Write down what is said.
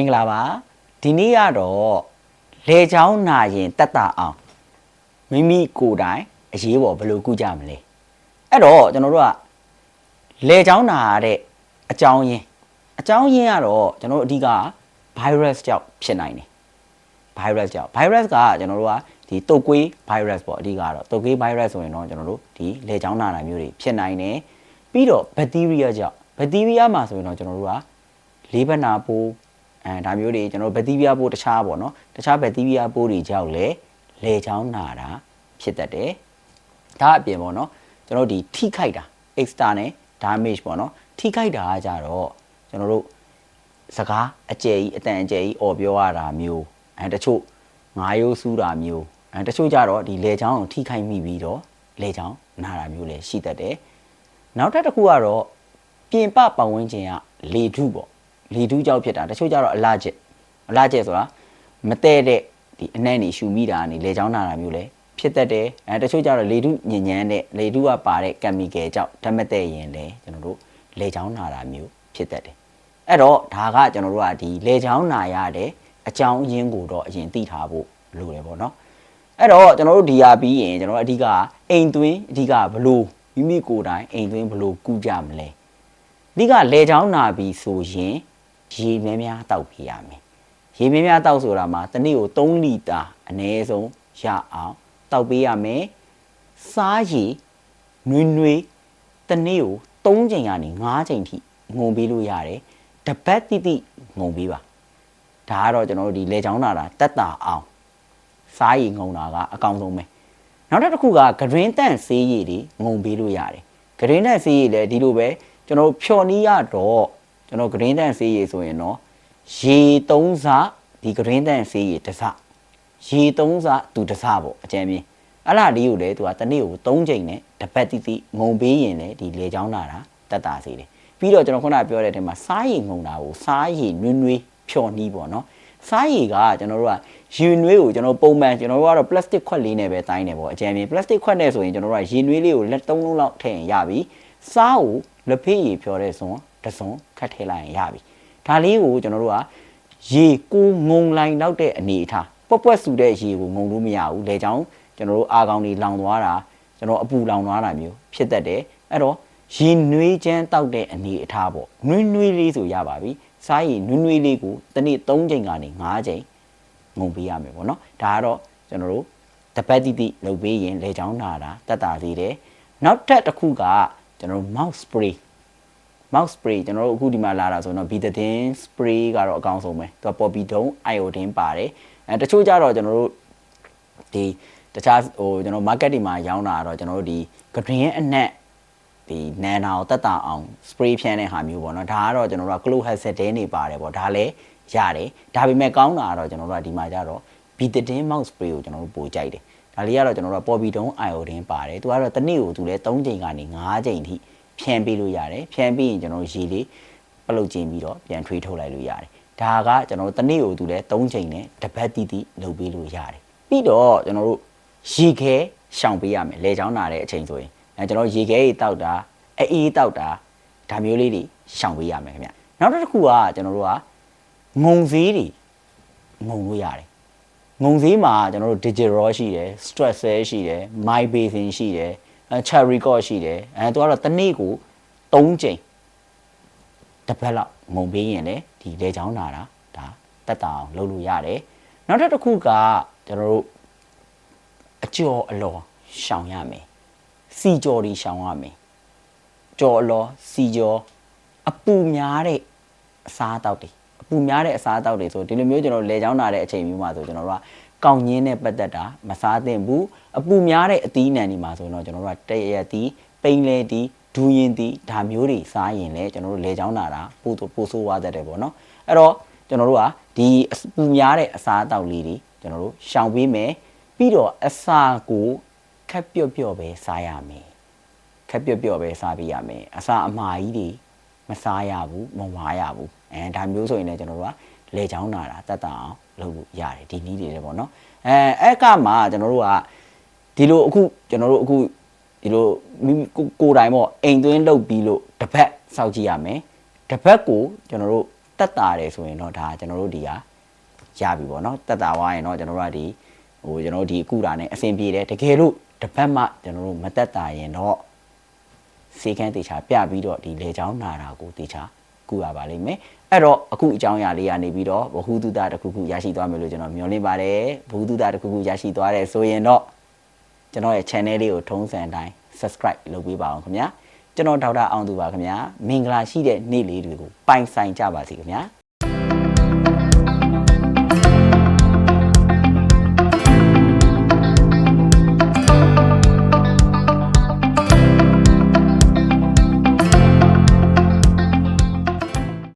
င်္ဂလာပါဒီနေ့ကတော့လေချောင်းနာရင်တက်တာအောင်မိမိကိုယ်တိုင်အရေးပေါ်ဘယ်လိုကုကြမလဲအဲ့တော့ကျွန်တော်တို့ကလေချောင်းနာရတဲ့အကြောင်းရင်းအကြောင်းရင်းကတော့ကျွန်တော်တို့အဓိက virus ကြောင့်ဖြစ်နိုင်တယ် virus ကြောင့် virus ကကျွန်တော်တို့ကဒီတုတ်ကွေး virus ပေါ့အဓိကတော့တုတ်ကွေး virus ဆိုရင်တော့ကျွန်တော်တို့ဒီလေချောင်းနာတာမျိုးတွေဖြစ်နိုင်တယ်ပြီးတော့ bacteria ကြောင့် bacteria မှာဆိုရင်တော့ကျွန်တော်တို့ကလေးဘက်နာပိုး အဲဒါမျိုးတွေကျွန်တော်တို့ bacteria ပိုးတခြားပေါ့နော်တခြား bacteria ပိုးတွေကြောင့်လည်းလေချောင်းနာတာဖြစ်တတ်တယ်ဒါအပြင်ပေါ့နော်ကျွန်တော်တို့ဒီထိခိုက်တာ external damage ပေါ့နော်ထိခိုက်တာကကြတော့ကျွန်တော်တို့စကားအကျယ်ကြီးအတန်အကျယ်ကြီးអော်ပြောရတာမျိုးအဲတချို့ငါးရိုးစူးတာမျိုးအဲတချို့ကြတော့ဒီလေချောင်းကိုထိခိုက်မိပြီးတော့လေချောင်းနာတာမျိုးလည်းရှိတတ်တယ်နောက်ထပ်တစ်ခုကတော့ပြင်ပပတ်ဝန်းကျင်ကလေထုပေါ့ လေထုကြောင့်ဖြစ်တာတချို့ကြတော့အလာကျက်အလာကျက်ဆိုတာမတဲ့တဲ့ဒီအနှံ့နေရှူမိတာကနေလေချောင်းနာတာမျိုးလည်းဖြစ်တတ်တယ်အဲတချို့ကြတော့လေထုညဉ့်ညမ်းတဲ့လေထုကပါတဲ့ကက်မီကယ်ကြောင့်ဓာတ်မတည့်ရင်လည်းကျွန်တော်တို့လေချောင်းနာတာမျိုးဖြစ်တတ်တယ်အဲ့တော့ဒါကကျွန်တော်တို့ကဒီလေချောင်းနာရတဲ့အကြောင်းရင်းကိုတော့အရင်သိထားဖို့လိုတယ်ပေါ့နော်အဲ့တော့ကျွန်တော်တို့ဒီဟာပြီးရင်ကျွန်တော်တို့အဓိကအိမ်သွင်းအဓိကဘလို့မိမိကိုယ်တိုင်အိမ်သွင်းဘလို့ကုကြမလဲအဓိကလေချောင်းနာပြီးဆိုရင် ရေများများတောက်ပြရမယ်ရေများများတောက်ဆိုတာမှာတစ်နေ့ကို3လီတာအနည်းဆုံးရအောင်တောက်ပေးရမယ်စားရည်နွေးနွေးတစ်နေ့ကို3ချိန်ကနေ5ချိန်ထိငုံပေးလို့ရတယ်တပတ်တိတိငုံပေးပါဒါကတော့ကျွန်တော်တို့ဒီလေချောင်းနာတာတက်တာအောင်စားရည်ငုံတာကအကောင်းဆုံးပဲနောက်တစ်ခုကဂရင်းတန့်ဆေးရည်တွေငုံပေးလို့ရတယ်ဂရင်းတန့်ဆေးရည်လည်းဒီလိုပဲကျွန်တော်တို့ဖြော်နီးရတော့ ကျွန်တော်ဂရင်းတန့်ဆေးရည်ဆိုရင်တော့ရေသုံးစားဒီဂရင်းတန့်ဆေးရည်တစ်စရေသုံးစားသူတစ်စပေါ့အကြမ်းမြင်အဲ့လားလေးကိုလည်းသူကတစ်နေ့ကို3ချိန်နဲ့တပတ်တိတိငုံပေးရင်လည်းဒီလေချောင်းနာတာတက်တာစေတယ်ပြီးတော့ကျွန်တော်ခုနပြောတဲ့အချိန်မှာစားရည်ငုံတာကိုစားရည်နွေးနွေးဖြော်နီးပေါ့နော်စားရည်ကကျွန်တော်တို့ကရေနွေးကိုကျွန်တော်ပုံမှန်ကျွန်တော်တို့ကတော့ plastic ခွက်လေးနဲ့ပဲတိုင်းတယ်ပေါ့အကြမ်းမြင် plastic ခွက်နဲ့ဆိုရင်ကျွန်တော်တို့ကရေနွေးလေးကိုလက်သုံးလုံးလောက်ထည့်ရင်ရပြီစားကိုလက်ဖေးရည်ဖြော်တဲ့စွန် တစ်စွန်ခတ်ထည့်လိုက်ရင်ရပြီဒါလေးကိုကျွန်တော်တို့ကရေကိုငုံလိုက်တော့တဲ့အနေအထားပွက်ပွက်ဆူတဲ့ရေကိုငုံလို့မရဘူးလေချောင်းကျွန်တော်တို့အာကောင်တွေလောင်သွားတာကျွန်တော်အပူလောင်သွားတာမျိုးဖြစ်တတ်တယ်အဲ့တော့ရေနွေးချမ်းတောက်တဲ့အနေအထားပေါ့နွေးနွေးလေးဆိုရပါပြီစားရည်နွေးနွေးလေးကိုတစ်နေ့3ချိန်ကနေ5ချိန်ငုံပေးရမယ်ပေါ့နော်ဒါကတော့ကျွန်တော်တို့တပတ်တိတိလုပ်ပေးရင်လေချောင်းနာတာတက်တာသေးတယ်နောက်ထပ်တစ်ခုကကျွန်တော်တို့ mouth spray mouth spray ကျွန်တော်တို့အခုဒီမှာလာတာဆိုတော့ betadine spray ကတော့အကောင်းဆုံးပဲသူက povidone iodine ပါတယ်အဲတချို့ကြတော့ကျွန်တော်တို့ဒီတခြားဟိုကျွန်တော် market တွေမှာရောင်းတာကတော့ကျွန်တော်တို့ဒီ green အနက်ဒီနန်နာကိုတက်တာအောင် spray ဖြန်းတဲ့ဟာမျိုးပေါ့နော်ဒါကတော့ကျွန်တော်တို့က clo hazard တဲနေပါတယ်ပေါ့ဒါလည်းရတယ်ဒါပေမဲ့ကောင်းတာကတော့ကျွန်တော်တို့ကဒီမှာကြတော့ betadine mouth spray ကိုကျွန်တော်တို့ပိုကြိုက်တယ်ဒါလေးကတော့ကျွန်တော်တို့က povidone iodine ပါတယ်သူကတော့တစ်နေ့ကိုသူလည်း3ချိန်ကနေ5ချိန်ထိ ဖြန်းပေးလို့ရတယ်ဖြန်းပြီးရင်ကျွန်တော်တို့ရေလေးပလုတ်ကျင်ပြီးတော့ပြန်ထွေးထုတ်လိုက်လို့ရတယ်ဒါကကျွန်တော်တို့တစ်နေ့ကိုသူလည်း3ချိန်နဲ့တစ်ပတ်တိတိလုပ်ပေးလို့ရတယ်ပြီးတော့ကျွန်တော်တို့ရေခဲရှောင်ပေးရမယ်လေချောင်းနာတဲ့အချိန်ဆိုရင်အဲကျွန်တော်ရေခဲကြီးတောက်တာအေးတောက်တာဒါမျိုးလေးတွေရှောင်ပေးရမယ်ခင်ဗျနောက်တစ်ခုကကျွန်တော်တို့ကငုံစည်းတွေငုံလို့ရတယ်ငုံစည်းမှာကျွန်တော်တို့ digital ရှိတယ် stress cell ရှိတယ် my basin ရှိတယ် အဲ cherry cord ရှိတယ်အဲသူကတော့တစ်နေ့ကို3ချိန်တစ်ပတ်လောက်ငုံပေးရင်လေဒီလေချောင်းနာတာဒါတက်တာအောင်လုပ်လို့ရတယ်နောက်ထပ်တစ်ခုကကျွန်တော်တို့အကျော်အလော်ရှောင်ရမယ်စီကျော်တွေရှောင်ရမယ်ကျော်အလော်စီကျော်အပူများတဲ့အစားအသောက်တွေအပူများတဲ့အစားအသောက်တွေဆိုဒီလိုမျိုးကျွန်တော်လေချောင်းနာတဲ့အချိန်မျိုးမှာဆိုကျွန်တော်တို့က ကောင်းညင်းနဲ့ပတ်သက်တာမစားသင့်ဘူးအပူများတဲ့အသီးနှံတွေမှာဆိုရင်တော့ကျွန်တော်တို့ကတရက်သီးပိန်လေသီးဒူးရင်သီးဒါမျိုးတွေစားရင်လည်းကျွန်တော်တို့လေချောင်းနာတာပို့ပို့ဆိုးသွားတတ်တယ်ပေါ့နော်အဲ့တော့ကျွန်တော်တို့ကဒီအပူများတဲ့အစားအသောက်လေးတွေကျွန်တော်တို့ရှောင်ပေးမယ်ပြီးတော့အစာကိုခက်ပြော့ပြော့ပဲစားရမယ်ခက်ပြော့ပြော့ပဲစားပေးရမယ်အစာအမှားကြီးတွေမစားရဘူးမဝါရဘူးအဲဒါမျိုးဆိုရင်လည်းကျွန်တော်တို့က လေချောင်းနာတာတက်တာအောင်လုပ်လို့ရတယ်ဒီနည်းတွေလည်းပေါ့နော်အဲအဲ့ကမှကျွန်တော်တို့ကဒီလိုအခုကျွန်တော်တို့အခုဒီလိုမိမိကိုကိုယ်တိုင်ပေါ့အိမ်သွင်းလုပ်ပြီးလို့တစ်ပတ်စောက်ကြည့်ရမယ်တစ်ပတ်ကိုကျွန်တော်တို့တတက်တာတယ်ဆိုရင်တော့ဒါကျွန်တော်တို့ဒီဟာရပြီပေါ့နော်တက်တာဝါရင်တော့ကျွန်တော်တို့ကဒီဟိုကျွန်တော်တို့ဒီအခုတာနဲ့အဆင်ပြေတယ်တကယ်လို့တစ်ပတ်မှကျွန်တော်တို့မတက်တာရင်တော့စေကန်းတေချာပြပြီးတော့ဒီလေချောင်းနာတာကိုတေချာကူရပါလိမ့်မယ် အဲ့တော့အခုအကြောင်းအရာလေးကနေပြီးတော့ဘ ഹു တုတတစ်ခုခုရရှိသွားမယ်လို့ကျွန်တော်မျှော်လင့်ပါတယ်ဘ ഹു တုတတစ်ခုခုရရှိသွားတယ်ဆိုရင်တော့ကျွန်တော်ရဲ့ channel လေးကိုထုံးစံတိုင်း subscribe လုပ်ပေးပါအောင်ခင်ဗျာကျွန်တော်ဒေါက်တာအောင်သူပါခင်ဗျာမင်္ဂလာရှိတဲ့နေ့လေးတွေကိုပိုင်ဆိုင်ကြပါစေခင်ဗျာ